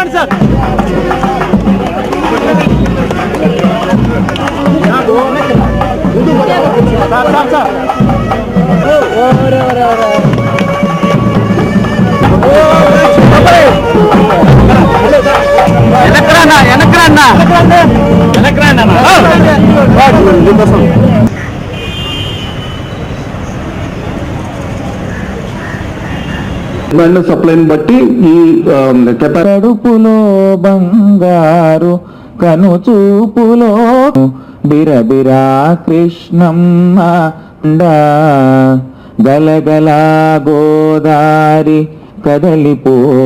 చెప్పండి sir. Demand సప్లైని బట్టి ఈ కడుపులో బంగారు కను చూపులో బిరబిరా కృష్ణమ్మ గలగల గోదారి కదలిపోతుంటేను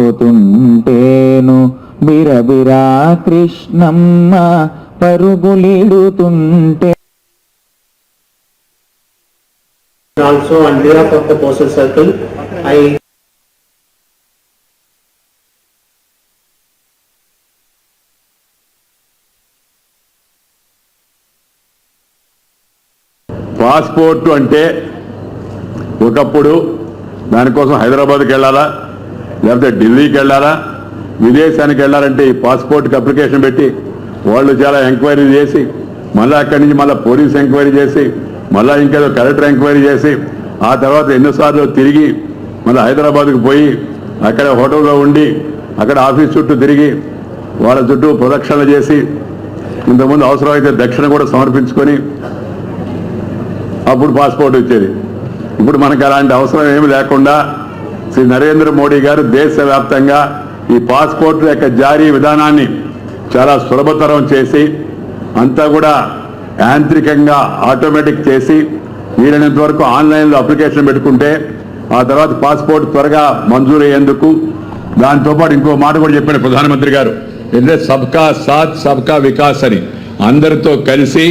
బిరబిరా కృష్ణమ్మ పరుగులిడుతుంటే. Also on behalf of the postal circle, I passport అంటే ఒకప్పుడు దానికోసం హైదరాబాద్కి వెళ్ళాలా? లేకపోతే ఢిల్లీకి వెళ్ళాలా? విదేశానికి వెళ్ళాలంటే ఈ పాస్పోర్ట్కి అప్లికేషన్ పెట్టి వాళ్ళు చాలా ఎంక్వైరీ చేసి మళ్ళీ అక్కడి నుంచి మళ్ళీ పోలీస్ ఎంక్వైరీ చేసి మళ్ళీ ఇంకేదో కలెక్టర్ ఎంక్వైరీ చేసి ఆ తర్వాత ఎన్నోసార్లు తిరిగి మళ్ళీ హైదరాబాద్కి పోయి అక్కడ హోటల్లో ఉండి అక్కడ ఆఫీస్ చుట్టూ తిరిగి వాళ్ళ చుట్టూ ప్రదక్షిణలు చేసి ఇంతకుముందు అవసరమైతే దక్షిణ కూడా సమర్పించుకొని అప్పుడు పాస్పోర్ట్ వచ్చేది ఇప్పుడు మనకు అలాంటి అవసరం ఏమి లేకుండా శ్రీ నరేంద్ర మోడీ గారు దేశవ్యాప్తంగా ఈ పాస్పోర్ట్ యొక్క జారీ విధానాన్ని చాలా సులభతరం చేసి అంతా కూడా యాంత్రికంగా ఆటోమేటిక్ చేసి వీలైనంత వరకు ఆన్లైన్లో అప్లికేషన్ పెట్టుకుంటే ఆ తర్వాత పాస్పోర్ట్ త్వరగా మంజూరు అయ్యేందుకు దాంతోపాటు ఇంకో మాట కూడా చెప్పాడు ప్రధానమంత్రి గారు. ఏంటంటే సబ్కా సాత్ సబ్కా వికాస్ అని. అందరితో కలిసి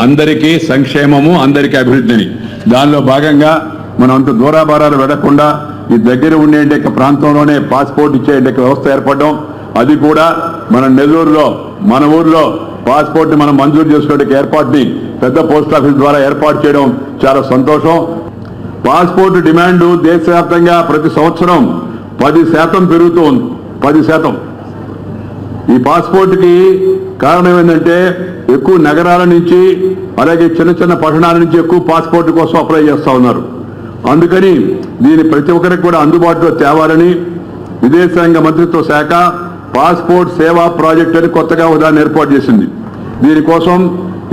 అందరికీ సంక్షేమము అందరికీ అభివృద్ధిని. దానిలో భాగంగా మనం అంత దూరాభారాలు వెళ్ళకుండా ఈ దగ్గర ఉండే ప్రాంతంలోనే పాస్పోర్ట్ ఇచ్చే వ్యవస్థ ఏర్పడడం అది కూడా మన నెల్లూరులో మన ఊర్లో పాస్పోర్ట్ మనం మంజూరు చేసుకోవడానికి ఏర్పాటుని పెద్ద పోస్ట్ ఆఫీస్ ద్వారా ఏర్పాటు చేయడం చాలా సంతోషం. పాస్పోర్ట్ డిమాండ్ దేశవ్యాప్తంగా ప్రతి సంవత్సరం పది శాతం పెరుగుతూ ఉంది. పది శాతం. ఈ పాస్పోర్ట్కి కారణం ఏంటంటే ఎక్కువ నగరాల నుంచి అలాగే చిన్న చిన్న పట్టణాల నుంచి ఎక్కువ పాస్పోర్ట్ కోసం అప్లై చేస్తా ఉన్నారు. అందుకని దీని ప్రతి ఒక్కరికి కూడా అందుబాటులో తేవాలని విదేశాంగ మంత్రిత్వ శాఖ పాస్పోర్ట్ సేవా ప్రాజెక్ట్ అని కొత్తగా ఉదాహరణ ఏర్పాటు చేసింది. దీనికోసం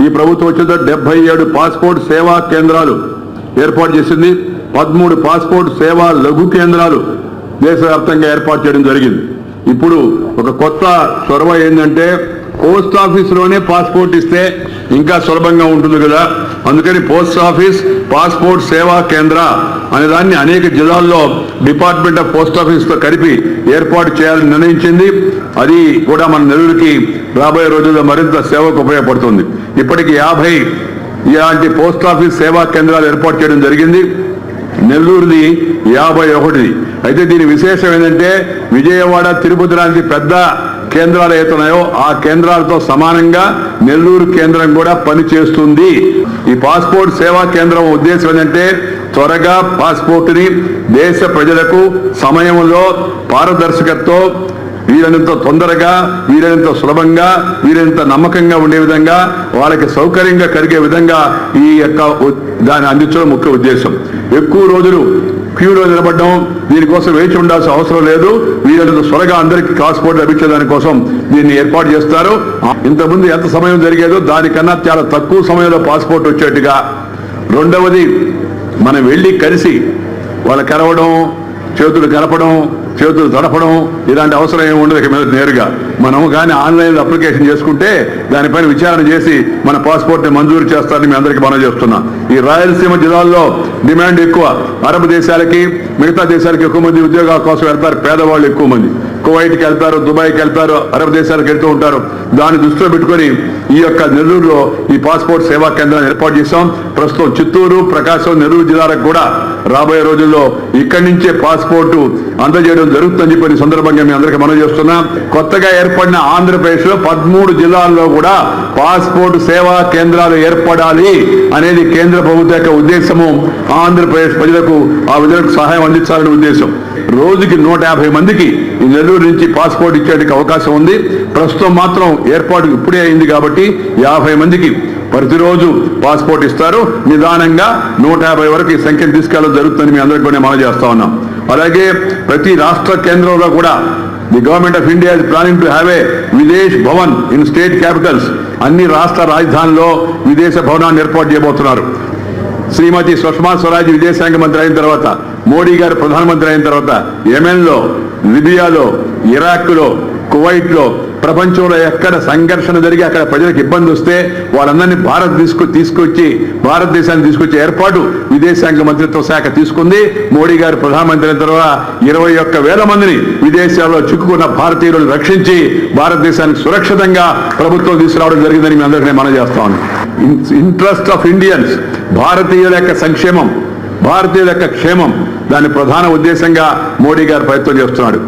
ఈ ప్రభుత్వం వచ్చేదో డెబ్బై ఏడు పాస్పోర్ట్ సేవా కేంద్రాలు ఏర్పాటు చేసింది. పదమూడు పాస్పోర్ట్ సేవా లఘు కేంద్రాలు దేశవ్యాప్తంగా ఏర్పాటు చేయడం జరిగింది. ఇప్పుడు ఒక కొత్త చొరవ ఏంటంటే పోస్ట్ ఆఫీస్లోనే పాస్పోర్ట్ ఇస్తే ఇంకా సులభంగా ఉంటుంది కదా. అందుకని పోస్ట్ ఆఫీస్ పాస్పోర్ట్ సేవా కేంద్ర అనే దాన్ని అనేక జిల్లాల్లో డిపార్ట్మెంట్ ఆఫ్ పోస్ట్ ఆఫీస్తో కలిపి ఏర్పాటు చేయాలని నిర్ణయించింది. అది కూడా మన నెల్లూరుకి రాబోయే రోజుల్లో మరింత సేవకు ఉపయోగపడుతుంది. ఇప్పటికి యాభై ఇలాంటి పోస్ట్ ఆఫీస్ సేవా కేంద్రాలు ఏర్పాటు చేయడం జరిగింది. నెల్లూరుది యాభై ఒకటిది. అయితే దీని విశేషం ఏంటంటే విజయవాడ తిరుపతి లాంటి పెద్ద కేంద్రాలు ఏతున్నాయో ఆ కేంద్రాలతో సమానంగా నెల్లూరు కేంద్రం కూడా పనిచేస్తుంది. ఈ పాస్పోర్ట్ సేవా కేంద్రం ఉద్దేశం ఏంటంటే త్వరగా పాస్పోర్ట్ని దేశ ప్రజలకు సమయంలో పారదర్శకతో వీలైనంత తొందరగా వీరంత సులభంగా వీలైనంత నమ్మకంగా ఉండే విధంగా వాళ్ళకి సౌకర్యంగా కలిగే విధంగా ఈ యొక్క దాన్ని అందించడం ముఖ్య ఉద్దేశం. ఎక్కువ రోజులు క్యూలో నిలబడ్డం దీనికోసం వేచి ఉండాల్సిన అవసరం లేదు. వీలైనంత త్వరగా అందరికీ పాస్పోర్ట్ లభించే దానికోసం దీన్ని ఏర్పాటు చేస్తారు. ఇంతకుముందు ఎంత సమయం జరిగేదో దానికన్నా చాలా తక్కువ సమయంలో పాస్పోర్ట్ వచ్చేట్టుగా. రెండవది మనం వెళ్ళి కలిసి వాళ్ళు కలవడం చేతులు కలపడం చేతులు తడపడం ఇలాంటి అవసరం ఏమి ఉండదు ఇక మీద నేరుగా. మనం కానీ ఆన్లైన్లో అప్లికేషన్ చేసుకుంటే దానిపైన విచారణ చేసి మన పాస్పోర్ట్ని మంజూరు చేస్తారని మీ అందరికీ మనం చేస్తున్నాం. ఈ రాయలసీమ జిల్లాల్లో డిమాండ్ ఎక్కువ. అరబ్ దేశాలకి మిగతా దేశాలకి ఎక్కువ మంది ఉద్యోగాల కోసం వెళ్తారు. పేదవాళ్ళు ఎక్కువ మంది. కువైట్కి వెళ్తారు దుబాయ్కి వెళ్తారు అరబ్ దేశాలకు వెళ్తూ ఉంటారు. దాన్ని దృష్టిలో పెట్టుకొని ఈ యొక్క నెల్లూరులో ఈ పాస్పోర్ట్ సేవా కేంద్రాన్ని ఏర్పాటు చేశాం. ప్రస్తుతం చిత్తూరు ప్రకాశం నెల్లూరు జిల్లాలకు కూడా రాబోయే రోజుల్లో ఇక్కడి నుంచే పాస్పోర్టు అందజేయడం జరుగుతుందని చెప్పిన సందర్భంగా మేము అందరికీ మనం చేస్తున్నాం. కొత్తగా ఏర్పడిన ఆంధ్రప్రదేశ్లో పదమూడు జిల్లాల్లో కూడా పాస్పోర్ట్ సేవా కేంద్రాలు ఏర్పడాలి అనేది కేంద్ర ప్రభుత్వ యొక్క ఉద్దేశము. ఆంధ్రప్రదేశ్ ప్రజలకు ఆ విధులకు సహాయం అందించాలనే ఉద్దేశం. రోజుకి నూట యాభై మందికి ఈ నెల్లూరు నుంచి పాస్పోర్ట్ ఇచ్చేందుకు అవకాశం ఉంది. ప్రస్తుతం మాత్రం ఏర్పాటు ఇప్పుడే అయింది కాబట్టి యాభై మందికి ప్రతిరోజు పాస్పోర్ట్ ఇస్తారు. నిదానంగా నూట యాభై వరకు ఈ సంఖ్యను తీసుకెళ్ళడం జరుగుతుందని మీ అందరికీ కూడా మనం చేస్తా ఉన్నాం. అలాగే ప్రతి రాష్ట్ర కేంద్రంలో కూడా the government of India is planning to have a Videsh Bhavan in state capitals. అన్ని రాష్ట్ర రాజధానిలో విదేశ భవనాన్ని ఏర్పాటు చేయబోతున్నారు. శ్రీమతి సుష్మా స్వరాజ్ విదేశాంగ మంత్రి అయిన తర్వాత మోడీ గారు ప్రధానమంత్రి అయిన తర్వాత యెమెన్లో లిబియాలో ఇరాక్లో కువైట్లో ప్రపంచంలో ఎక్కడ సంఘర్షణ జరిగి అక్కడ ప్రజలకు ఇబ్బంది వస్తే వాళ్ళందరినీ భారత్ తీసుకు తీసుకొచ్చి భారతదేశాన్ని తీసుకొచ్చే ఏర్పాటు విదేశాంగ మంత్రిత్వ శాఖ తీసుకుంది. మోడీ గారు ప్రధానమంత్రి అయిన తర్వాత ఇరవై ఒక్క వేల మందిని విదేశాల్లో చిక్కుకున్న భారతీయులను రక్షించి భారతదేశానికి సురక్షితంగా ప్రభుత్వం తీసుకురావడం జరిగిందని మీ అందరికీ మనం చేస్తా ఉన్నాం ఇంట్రెస్ట్ ఆఫ్ ఇండియన్స్ భారతీయుల యొక్క సంక్షేమం భారతీయుల యొక్క క్షేమం దాని ప్రధాన ఉద్దేశంగా మోడీ గారు ప్రయత్నం చేస్తున్నాడు.